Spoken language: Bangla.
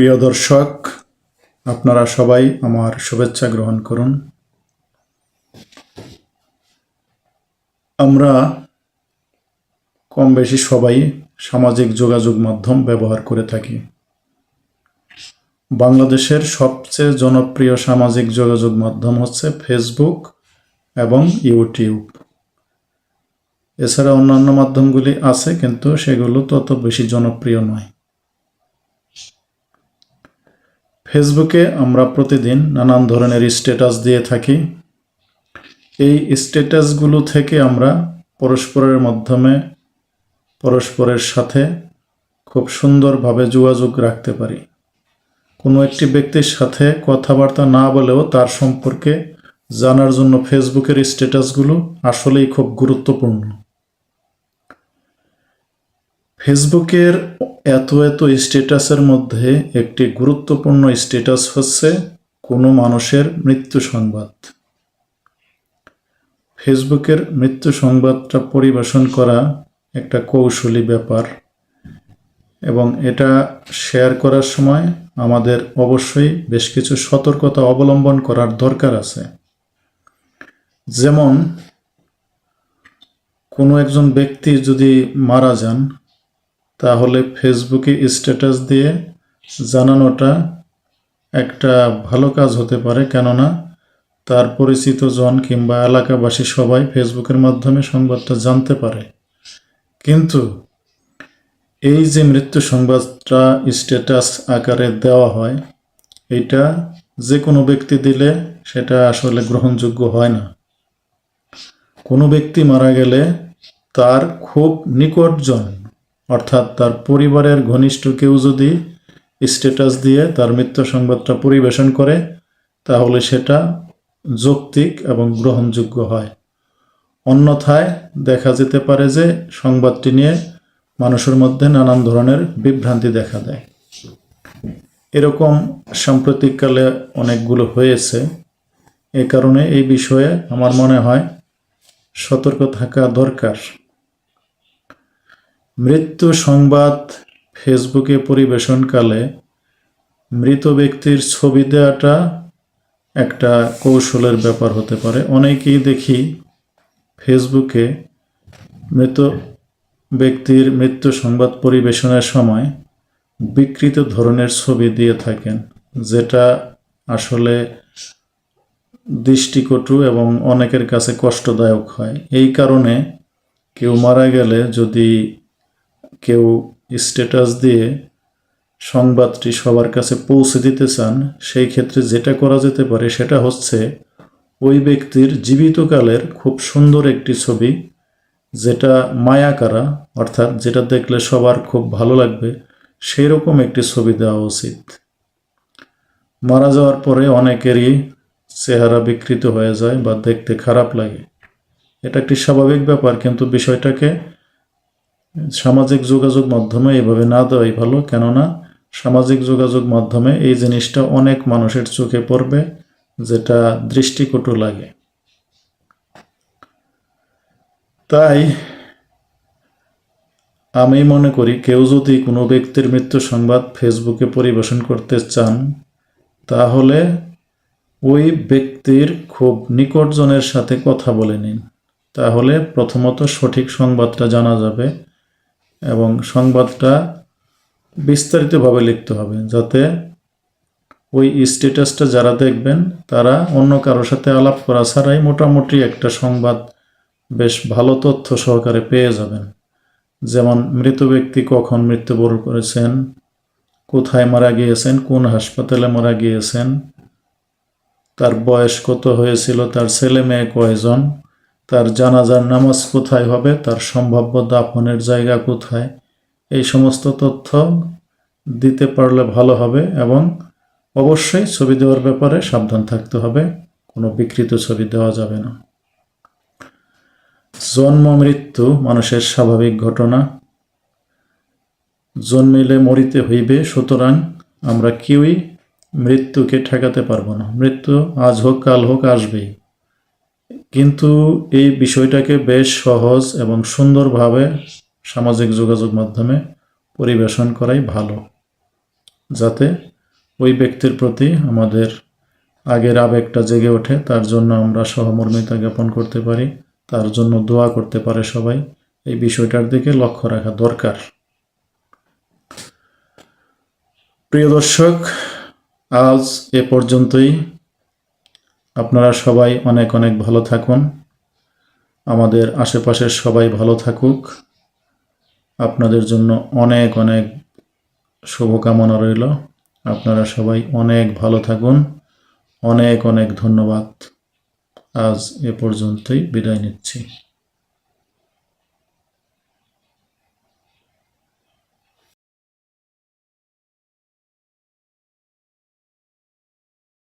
প্রিয় দর্শক, আপনারা সবাই আমার শুভেচ্ছা গ্রহণ করুন। আমরা কম বেশি সবাই সামাজিক যোগাযোগ মাধ্যম ব্যবহার করে থাকি। বাংলাদেশের সবচেয়ে জনপ্রিয় সামাজিক যোগাযোগ মাধ্যম হচ্ছে ফেসবুক এবং ইউটিউব এছাড়া অন্যান্য মাধ্যমগুলি আছে, কিন্তু সেগুলো তত বেশি জনপ্রিয় নয়। ফেসবুকে আমরা প্রতিদিন নানান ধরনের স্ট্যাটাস দিয়ে থাকি। এই স্ট্যাটাসগুলো থেকে আমরা পরস্পরের মাধ্যমে পরস্পরের সাথে খুব সুন্দরভাবে যোগাযোগ রাখতে পারি। কোনো একটি ব্যক্তির সাথে কথাবার্তা না বলেও তার সম্পর্কে জানার জন্য ফেসবুকের স্ট্যাটাসগুলো আসলেই খুব গুরুত্বপূর্ণ। ফেসবুকের এত এত স্ট্যাটাসের মধ্যে একটি গুরুত্বপূর্ণ স্ট্যাটাস হচ্ছে কোনো মানুষের মৃত্যু সংবাদ। ফেসবুকের মৃত্যু সংবাদটা পরিবেশন করা একটা কৌশলী ব্যাপার এবং এটা শেয়ার করার সময় আমাদের অবশ্যই বেশ কিছু সতর্কতা অবলম্বন করার দরকার আছে। যেমন কোনো একজন ব্যক্তি যদি মারা যান তাহলে ফেসবুকে স্ট্যাটাস দিয়ে জানানোটা একটা ভালো কাজ হতে পারে। কেননা তার পরিচিত জন কিংবা এলাকাবাসী সবাই ফেসবুকের মাধ্যমে সংবাদটা জানতে পারে। কিন্তু এই যে মৃত্যু সংবাদটা স্ট্যাটাস আকারে দেওয়া হয়, এটা যে কোনো ব্যক্তি দিলে সেটা আসলে গ্রহণযোগ্য হয় না। কোনো ব্যক্তি মারা গেলে তার খুব নিকটজন অর্থাৎ তার পরিবারের ঘনিষ্ঠ কেউ যদি স্ট্যাটাস দিয়ে তার মৃত্যু সংবাদটা পরিবেশন করে, তাহলে সেটা যৌক্তিক এবং গ্রহণযোগ্য হয়। অন্যথায় দেখা যেতে পারে যে সংবাদটি নিয়ে মানুষের মধ্যে নানান ধরনের বিভ্রান্তি দেখা দেয়। এরকম সাম্প্রতিককালে অনেকগুলো হয়েছে। এ কারণে এই বিষয়ে আমার মনে হয় সতর্ক থাকা দরকার। মৃত্যু সংবাদ ফেসবুকে পরিবেশনকালে মৃত ব্যক্তির ছবি দেওয়াটা একটা কৌশলের ব্যাপার হতে পারে। অনেকেই দেখি ফেসবুকে মৃত ব্যক্তির মৃত্যু সংবাদ পরিবেশনের সময় বিকৃত ধরনের ছবি দিয়ে থাকেন, যেটা আসলে দৃষ্টিকটু এবং অনেকের কাছে কষ্টদায়ক হয়। এই কারণে কেউ মারা গেলে যদি কেউ স্ট্যাটাস দিয়ে সংবাদটি সবার কাছে পৌঁছে দিতে চান, সেই ক্ষেত্রে যেটা করা যেতে পারে সেটা হচ্ছে ওই ব্যক্তির জীবিতকালের খুব সুন্দর একটি ছবি, যেটা মায়াকারা অর্থাৎ যেটা দেখলে সবার খুব ভালো লাগবে সেই রকম একটি ছবি দেওয়া উচিত। মারা যাওয়ার পরে অনেকেরই চেহারা বিকৃত হয়ে যায় বা দেখতে খারাপ লাগে। এটা একটি স্বাভাবিক ব্যাপার, কিন্তু বিষয়টাকে সামাজিক যোগাযোগ মাধ্যমে এভাবে না দেওয়াই ভালো, কেননা সামাজিক যোগাযোগ মাধ্যমে এই জিনিসটা অনেক মানুষের চোখে পড়বে, যেটা দৃষ্টিকটু লাগে। তাই আমি মনে করি, কেউ যদি কোনো ব্যক্তির মৃত্যু সংবাদ ফেসবুকে পরিবেশন করতে চান, তাহলে ওই ব্যক্তির খুব নিকটজনের সাথে কথা বলে নিন। তাহলে প্রথমত সঠিক সংবাদটা জানা যাবে এবং সংবাদটা বিস্তারিতভাবে লিখতে হবে যাতে ওই স্ট্যাটাসটা যারা দেখবেন, তারা অন্য কারোর সাথে আলাপ করা ছাড়াই মোটামুটি একটা সংবাদ বেশ ভালো তথ্য সহকারে পেয়ে যাবেন। যেমন মৃত ব্যক্তি কখন মৃত্যুবরণ করেছেন, কোথায় মারা গিয়েছেন, কোন হাসপাতালে মারা গিয়েছেন, তার বয়স কত হয়েছিল, তার ছেলে মেয়ে কয়জন তার জানাজার নামাজ কোথায় হবে, তার সম্ভাব্য দাফনের জায়গা কোথায়, এই সমস্ত তথ্য দিতে পারলে ভালো হবে এবং অবশ্যই ছবি দেওয়ার ব্যাপারে সাবধান থাকতে হবে, কোনো বিকৃত ছবি দেওয়া যাবে না। জন্ম, মৃত্যু মানুষের স্বাভাবিক ঘটনা। জন্মিলে মরিতে হইবে, সুতরাং আমরা কেউই মৃত্যুকে ঠেকাতে পারব না। মৃত্যু আজ হোক, কাল হোক, আসবেই। কিন্তু এই বিষয়টাকে বেশ সহজ এবং সুন্দরভাবে সামাজিক যোগাযোগ মাধ্যমে পরিবেশন করাই ভালো, যাতে ওই ব্যক্তির প্রতি আমাদের আগের আবেগটা জেগে ওঠে, তার জন্য আমরা সহমর্মিতা জ্ঞাপন করতে পারি, তার জন্য দোয়া করতে পারে সবাই। এই বিষয়টার দিকে লক্ষ্য রাখা দরকার। প্রিয় দর্শক, আজ এ পর্যন্তই। আপনারা সবাই অনেক অনেক ভালো থাকুন। আমাদের আশেপাশের সবাই ভালো থাকুক। আপনাদের জন্য অনেক অনেক শুভকামনা রইল। আপনারা সবাই অনেক ভালো থাকুন। অনেক অনেক ধন্যবাদ। আজ এ পর্যন্তই বিদায় নিচ্ছি।